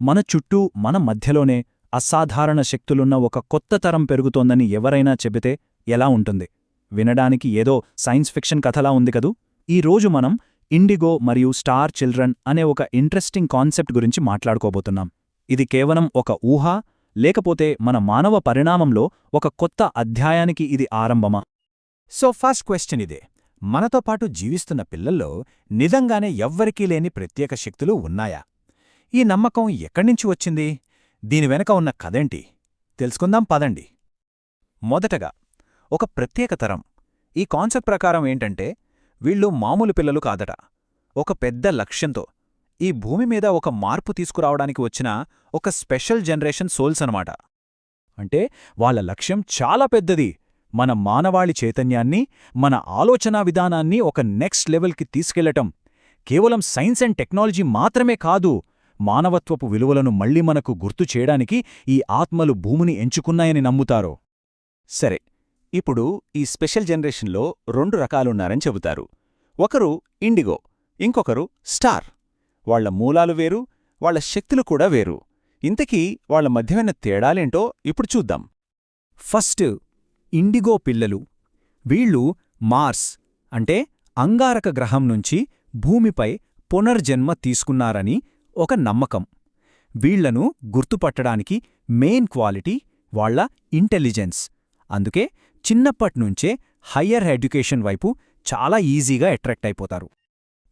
మన చుట్టూ మన మధ్యలోనే అసాధారణ శక్తులున్న ఒక కొత్త తరం పెరుగుతోందని ఎవరైనా చెబితే ఎలా ఉంటుంది? వినడానికి ఏదో సైన్స్ ఫిక్షన్ కథలా ఉంది కదూ? ఈ రోజు మనం ఇండిగో మరియు స్టార్ చిల్డ్రన్ అనే ఒక ఇంట్రెస్టింగ్ కాన్సెప్ట్ గురించి మాట్లాడుకోబోతున్నాం. ఇది కేవలం ఒక ఊహ లేకపోతే మన మానవ పరిణామంలో ఒక కొత్త అధ్యాయానికి ఇది ఆరంభమా? సో ఫస్ట్ క్వశ్చన్ ఇదే. మనతో పాటు జీవిస్తున్న పిల్లల్లో నిజంగానే ఎవ్వరికీ లేని ప్రత్యేక శక్తులు ఉన్నాయా? ఈ నమ్మకం ఎక్కడ్నించి వచ్చింది? దీని వెనక ఉన్న కథేంటి? తెలుసుకుందాం పదండి. మొదటగా ఒక ప్రత్యేక తరం. ఈ కాన్సెప్ట్ ప్రకారం ఏంటంటే వీళ్ళు మామూలు పిల్లలు కాదట. ఒక పెద్ద లక్ష్యంతో ఈ భూమి మీద ఒక మార్పు తీసుకురావడానికి వచ్చిన ఒక స్పెషల్ జనరేషన్ సోల్స్ అనమాట అంటే వాళ్ళ లక్ష్యం చాలా పెద్దది. మన మానవాళి చైతన్యాన్ని మన ఆలోచనా విధానాన్ని ఒక నెక్స్ట్ లెవెల్కి తీసుకెళ్ళటం. కేవలం సైన్స్ అండ్ టెక్నాలజీ మాత్రమే కాదు మానవత్వపు విలువలను మళ్ళీ మనకు గుర్తు చేయడానికి ఈ ఆత్మలు భూమిని ఎంచుకున్నాయని నమ్ముతారు. సరే ఇప్పుడు ఈ స్పెషల్ జనరేషన్లో రెండు రకాలున్నారని చెబుతారు. ఒకరు ఇండిగో ఇంకొకరు స్టార్. వాళ్ళ మూలాలు వేరు వాళ్ళ శక్తులు కూడా వేరు. ఇంతకీ వాళ్ళ మధ్యమైన తేడాలేంటో ఇప్పుడు చూద్దాం. ఫస్ట్ ఇండిగో పిల్లలు. వీళ్ళు మార్స్ అంటే అంగారక గ్రహం నుంచి భూమిపై పునర్జన్మ తీసుకున్నారని ఒక నమ్మకం. వీళ్ళను గుర్తుపట్టడానికి మెయిన్ క్వాలిటీ వాళ్ళ ఇంటెలిజెన్స్. అందుకే చిన్నప్పట్నుంచే హయ్యర్ ఎడ్యుకేషన్ వైపు చాలా ఈజీగా అట్రాక్ట్ అయిపోతారు.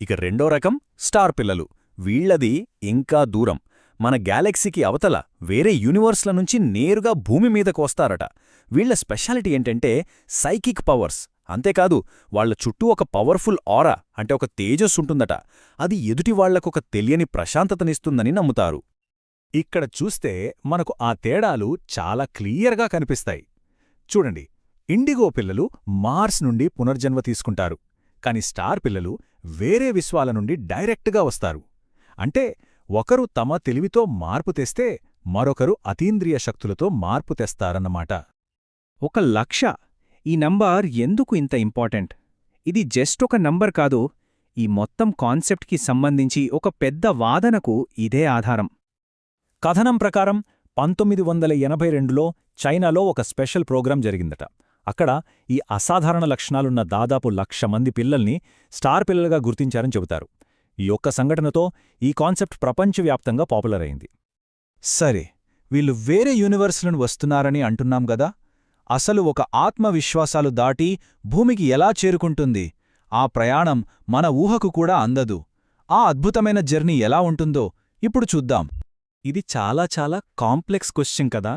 ఇక రెండో రకం స్టార్ పిల్లలు. వీళ్ళది ఇంకా దూరం. మన గ్యాలక్సీకి అవతల వేరే యూనివర్స్ల నుంచి నేరుగా భూమి మీదకు వస్తారట. వీళ్ళ స్పెషాలిటీ ఏంటంటే సైకిక్ పవర్స్. అంతేకాదు వాళ్ళ చుట్టూ ఒక పవర్ఫుల్ ఆరా అంటే ఒక తేజస్సుంటుందట. అది ఎదుటి వాళ్ళకొక తెలియని ప్రశాంతతనిస్తుందని నమ్ముతారు. ఇక్కడ చూస్తే మనకు ఆ తేడాలు చాలా క్లియర్గా కనిపిస్తాయి. చూడండి ఇండిగో పిల్లలు మార్స్ నుండి పునర్జన్మ తీసుకుంటారు కాని స్టార్ పిల్లలు వేరే విశ్వాల నుండి డైరెక్ట్గా వస్తారు. అంటే ఒకరు తమ తెలివితో మార్పు తెస్తే మరొకరు అతీంద్రియ శక్తులతో మార్పు తెస్తారన్నమాట. ఒక లక్ష ఈ నంబర్ ఎందుకు ఇంత ఇంపార్టెంట్? ఇది జస్ట్ ఒక నంబర్ కాదు ఈ మొత్తం కాన్సెప్ట్కి సంబంధించి ఒక పెద్ద వాదనకు ఇదే ఆధారం. కథనం ప్రకారం పంతొమ్మిది వందల ఎనభై రెండులో చైనాలో ఒక స్పెషల్ ప్రోగ్రాం జరిగిందట. అక్కడ ఈ అసాధారణ లక్షణాలున్న దాదాపు లక్ష మంది పిల్లల్ని స్టార్ పిల్లలుగా గుర్తించారని చెబుతారు. ఈ ఒక్క సంఘటనతో ఈ కాన్సెప్ట్ ప్రపంచవ్యాప్తంగా పాపులర్ అయింది. సరే వీళ్ళు వేరే యూనివర్స్లను వస్తున్నారని అంటున్నాం గదా? అసలు ఒక ఆత్మవిశ్వాసాలు దాటి భూమికి ఎలా చేరుకుంటుంది? ఆ ప్రయాణం మన ఊహకు కూడా అందదు. ఆ అద్భుతమైన జర్నీ ఎలా ఉంటుందో ఇప్పుడు చూద్దాం. ఇది చాలా చాలా కాంప్లెక్స్ క్వశ్చన్ కదా?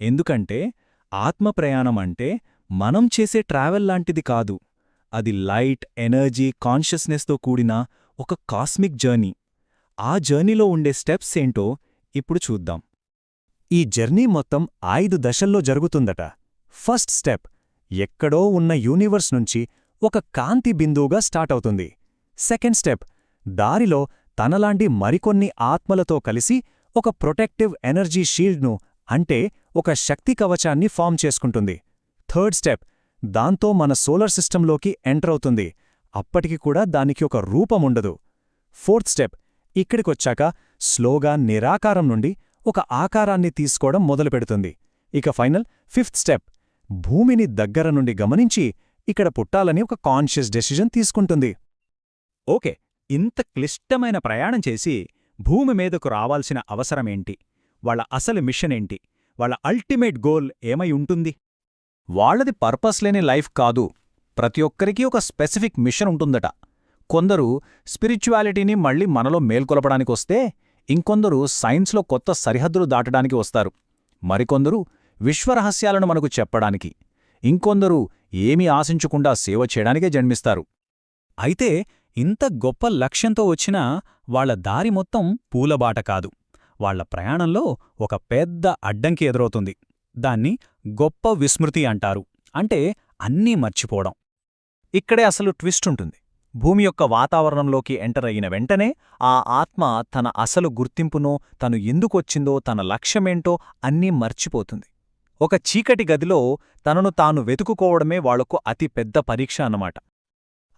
ఎందుకంటే ఆత్మ ప్రయాణం అంటే మనం చేసే ట్రావెల్ లాంటిది కాదు. అది లైట్ ఎనర్జీ కాన్షియస్నెస్తో కూడిన ఒక కాస్మిక్ జర్నీ. ఆ జర్నీలో ఉండే స్టెప్స్ ఏంటో ఇప్పుడు చూద్దాం. ఈ జర్నీ మొత్తం ఐదు దశల్లో జరుగుతుందట. ఫస్ట్ స్టెప్ ఎక్కడో ఉన్న యూనివర్స్ నుంచి ఒక కాంతి బిందువుగా స్టార్ట్ అవుతుంది. సెకండ్ స్టెప్ దారిలో తనలాంటి మరికొన్ని ఆత్మలతో కలిసి ఒక ప్రొటెక్టివ్ ఎనర్జీ షీల్డ్ను అంటే ఒక శక్తి కవచాన్ని ఫామ్ చేసుకుంటుంది. థర్డ్ స్టెప్ దాంతో మన సోలర్ సిస్టంలోకి ఎంటర్ అవుతుంది. అప్పటికి కూడా దానికి ఒక రూపముండదు ఫోర్త్ స్టెప్ ఇక్కడికొచ్చాక స్లోగా నిరాకారం నుండి ఒక ఆకారాన్ని తీసుకోవడం మొదలుపెడుతుంది. ఇక ఫైనల్ ఫిఫ్త్ స్టెప్ భూమిని దగ్గర నుండి గమనించి ఇక్కడ పుట్టాలని ఒక కాన్షియస్ డెసిజన్ తీసుకుంటుంది. ఓకే ఇంత క్లిష్టమైన ప్రయాణం చేసి భూమి మీదకు రావాల్సిన అవసరమేంటి? వాళ్ళ అసలు మిషన్ ఏంటి? వాళ్ళ అల్టిమేట్ గోల్ ఏమై ఉంటుంది? వాళ్ళది పర్పస్ లేని లైఫ్ కాదు. ప్రతి ఒక్కరికీ ఒక స్పెసిఫిక్ మిషన్ ఉంటుందట. కొందరు స్పిరిచువాలిటీని మళ్ళీ మనలో మేల్కొలపడానికొస్తే ఇంకొందరు సైన్స్లో కొత్త సరిహద్దులు దాటడానికి వస్తారు. మరికొందరు విశ్వరహస్యాలను మనకు చెప్పడానికి. ఇంకొందరు ఏమీ ఆశించకుండా సేవ చేయడానికే జన్మిస్తారు. అయితే ఇంత గొప్ప లక్ష్యంతో వచ్చినా వాళ్ళ దారి మొత్తం పూలబాట కాదు. వాళ్ళ ప్రయాణంలో ఒక పెద్ద అడ్డంకి ఎదురవుతుంది. దాన్ని గొప్ప విస్మృతి అంటారు. అంటే అన్నీ మర్చిపోవడం. ఇక్కడే అసలు ట్విస్ట్ ఉంటుంది. భూమి యొక్క వాతావరణంలోకి ఎంటర్ అయిన వెంటనే ఆ ఆత్మ తన అసలు గుర్తింపునో తను ఎందుకొచ్చిందో తన లక్ష్యమేంటో అన్నీ మర్చిపోతుంది. ఒక చీకటి గదిలో తనను తాను వెతుకుకోవడమే వాళ్ళకు అతి పెద్ద పరీక్ష అన్నమాట.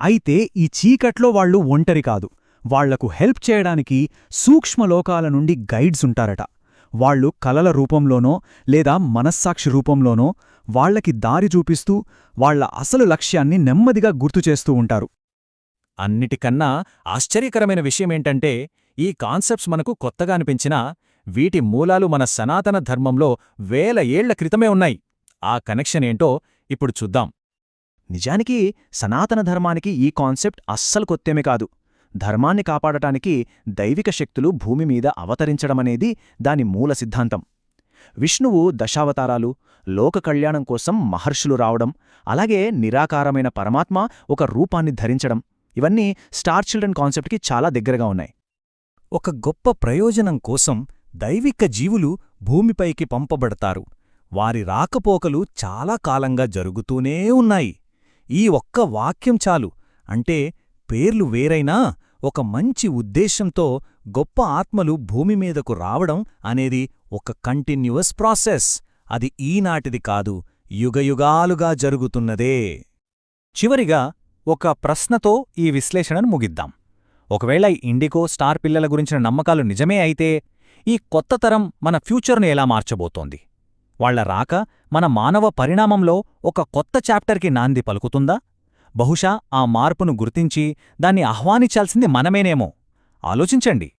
అయితే ఈ చీకట్లో వాళ్ళు ఒంటరి కాదు. వాళ్ళకు హెల్ప్ చేయడానికి సూక్ష్మలోకాల నుండి గైడ్స్ ఉంటారట. వాళ్ళు కలల రూపంలోనో లేదా మనస్సాక్షి రూపంలోనో వాళ్ళకి దారి చూపిస్తూ వాళ్ళ అసలు లక్ష్యాన్ని నెమ్మదిగా గుర్తుచేస్తూ ఉంటారు. అన్నిటికన్నా ఆశ్చర్యకరమైన విషయమేంటంటే ఈ కాన్సెప్ట్స్ మనకు కొత్తగా అనిపించినా వీటి మూలాలు మన సనాతన ధర్మంలో వేల ఏళ్ళ క్రితమే ఉన్నాయి. ఆ కనెక్షన్ ఏంటో ఇప్పుడు చూద్దాం. నిజానికి సనాతన ధర్మానికి ఈ కాన్సెప్ట్ అస్సలు కొత్తేమి కాదు. ధర్మాన్ని కాపాడటానికి దైవిక శక్తులు భూమి మీద అవతరించడమనేది దాని మూల సిద్ధాంతం. విష్ణువు దశావతారాలు లోక కళ్యాణం కోసం మహర్షులు రావడం అలాగే నిరాకారమైన పరమాత్మ ఒక రూపాన్ని ధరించడం ఇవన్నీ స్టార్ చిల్డ్రన్ కాన్సెప్ట్కి చాలా దగ్గరగా ఉన్నాయి. ఒక గొప్ప ప్రయోజనం కోసం దైవిక జీవులు భూమిపైకి పంపబడతారు. వారి రాకపోకలు చాలా కాలంగా జరుగుతూనే ఉన్నాయి. ఈ ఒక్క వాక్యం చాలు. అంటే పేర్లు వేరైనా ఒక మంచి ఉద్దేశంతో గొప్ప ఆత్మలు భూమి మీదకు రావడం అనేది ఒక కంటిన్యూస్ ప్రాసెస్. అది ఈనాటిది కాదు యుగయుగాలుగా జరుగుతున్నదే. చివరిగా ఒక ప్రశ్నతో ఈ విశ్లేషణను ముగిద్దాం. ఒకవేళ ఇండికో స్టార్ పిల్లల గురించిన నమ్మకాలు నిజమే అయితే ఈ కొత్త తరం మన ఫ్యూచర్ను ఎలా మార్చబోతోంది? వాళ్ళ రాక మన మానవ పరిణామంలో ఒక కొత్త చాప్టర్కి నాంది పలుకుతుందా? బహుశా ఆ మార్పును గుర్తించి దాన్ని ఆహ్వానించాల్సింది మనమేనేమో. ఆలోచించండి.